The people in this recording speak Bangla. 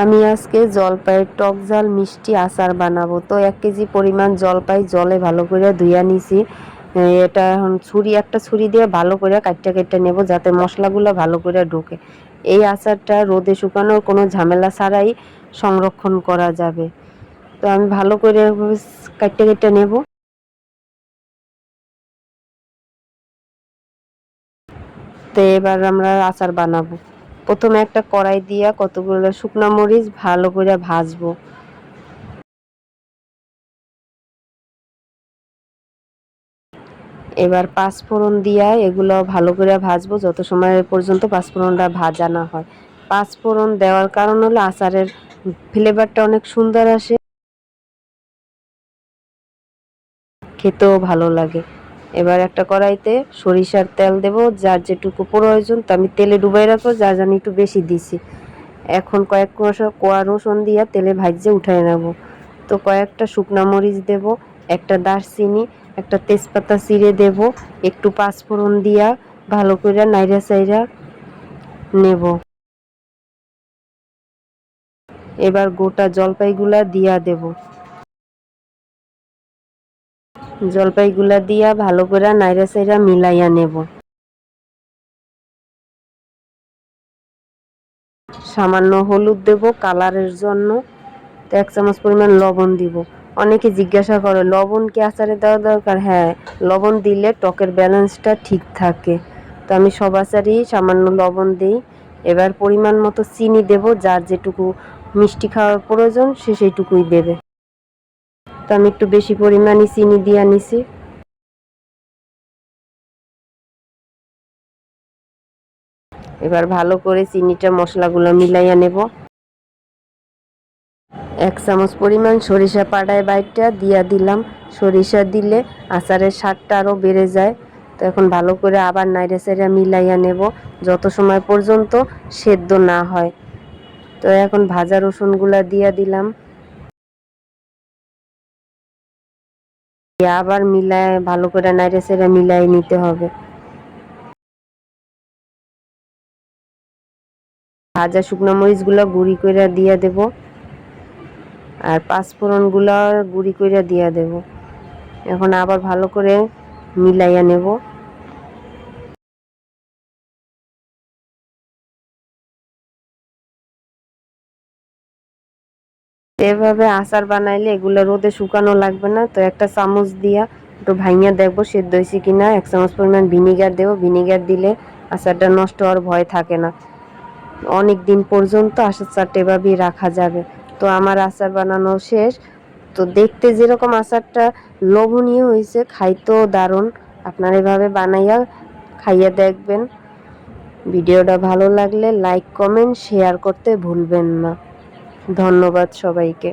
আমি আজকে জলপাইয়ের টক ঝাল মিষ্টি আচার বানাবো। তো এক কেজি পরিমাণ জলপাই জলে ভালো করে ধুইয়া নিছি। এটা এখন ছুরি, একটা ছুরি দিয়ে ভালো করে কাটটা কাটটা নেব যাতে মশলাগুলো ভালো করে ঢোকে। এই আচারটা রোদে শুকানোর কোনো ঝামেলা ছাড়াই সংরক্ষণ করা যাবে। তো আমি ভালো করে কাটটা কাটটা নেব। তো এবার আমরা আচার বানাবো। প্রথমে একটা কড়াই দিয়া কতগুলো শুকনো মরিচ ভালো করে ভাজবো। এবার পাঁচফোড়ন দিয়া এগুলো ভালো করে ভাজবো, যত সময় পর্যন্ত পাঁচফোড়নটা ভাজা না হয়। পাঁচফোড়ন দেওয়ার কারণ হলো আচারের ফ্লেভারটা অনেক সুন্দর আসে। খেতেও ভালো লাগে। এবার একটা কড়াইতে সরিষার তেল দেব, যার যেটুকু প্রয়োজন তো আমি তেলে ডুবাই রাখব যা জানি একটু বেশি দিছি। এখন কয়েক কোয়া রসুন দিয়া তেলে ভাজে উঠাই নেব। তো কয়েকটা শুকনা মরিচ দেব, একটা দারচিনি, একটা তেজপাতা চিড়ে দেব, একটু পাঁচফোড়ন দিয়া ভালো করে নাইরা সাইরা নেব। এবার গোটা জলপাইগুলা দিয়া দেব। জলপাইগুলা দিয়া ভালো করে নাইরা সাইরা মিলাইয়া নেব। সামান্য হলুদ দেব, কালারের জন্য তো এক চামচ পরিমাণ লবণ দিব। অনেকে জিজ্ঞাসা করে, লবণ কি আচারে দেওয়া দরকার? হ্যাঁ লবণ দিলে টকের ব্যালেন্সটা ঠিক থাকে। তো আমি সব আচারেই সামান্য লবণ দিই। এবার পরিমাণ মতো চিনি দেব, যার যেটুকু মিষ্টি খাওয়ার প্রয়োজন, সে সেইটুকুই দেবে। তো আমি একটু বেশি পরিমাণে চিনি দিয়ে নিছি। এবার ভালো করে চিনিটা মশলাগুলো মিলাইয়া নেব। এক চামচ পরিমাণ সরিষা পাড়ায় বাইটটা দিয়া দিলাম। সরিষা দিলে আচারের স্বাদটা আরও বেড়ে যায়। তো এখন ভালো করে আবার নাইড়ে সাইড়ে মিলাইয়া নেব, যত সময় পর্যন্ত সেদ্ধ না হয়। তো এখন ভাজা রসুনগুলা দিয়া দিলাম। আবার মিলায়, ভালো করে নাইড়ে সাইড়ে মিলাই নিতে হবে। ভাজা শুকনো মরিচগুলা গুড়ি করে দিয়ে দেব। আর পাঁচফোড়নগুলো গুঁড়ি করে দিয়ে দেব। এখন আবার ভালো করে মিলাইয়া নেব। এভাবে আচার বানাইলে এগুলো রোদে শুকানো লাগবে না। তো একটা চামচ দিয়া একটু ভাঙিয়া দেখব সেদ্ধ হয়েছে কি না এক চামচ পরিমাণ ভিনিগার দেবো। ভিনিগার দিলে আচারটা নষ্ট হওয়ার ভয় থাকে না। অনেক দিন পর্যন্ত আচারটা এভাবেই রাখা যাবে। তো আমার আচার বানানো শেষ। তো দেখতে যেরকম আচারটা লোভনীয় হয়েছে, খাইতেও দারুণ। আপনারা এভাবে বানাইয়া খাইয়া দেখবেন। ভিডিওটা ভালো লাগলে লাইক কমেন্ট শেয়ার করতে ভুলবেন না। ধন্যবাদ সবাইকে।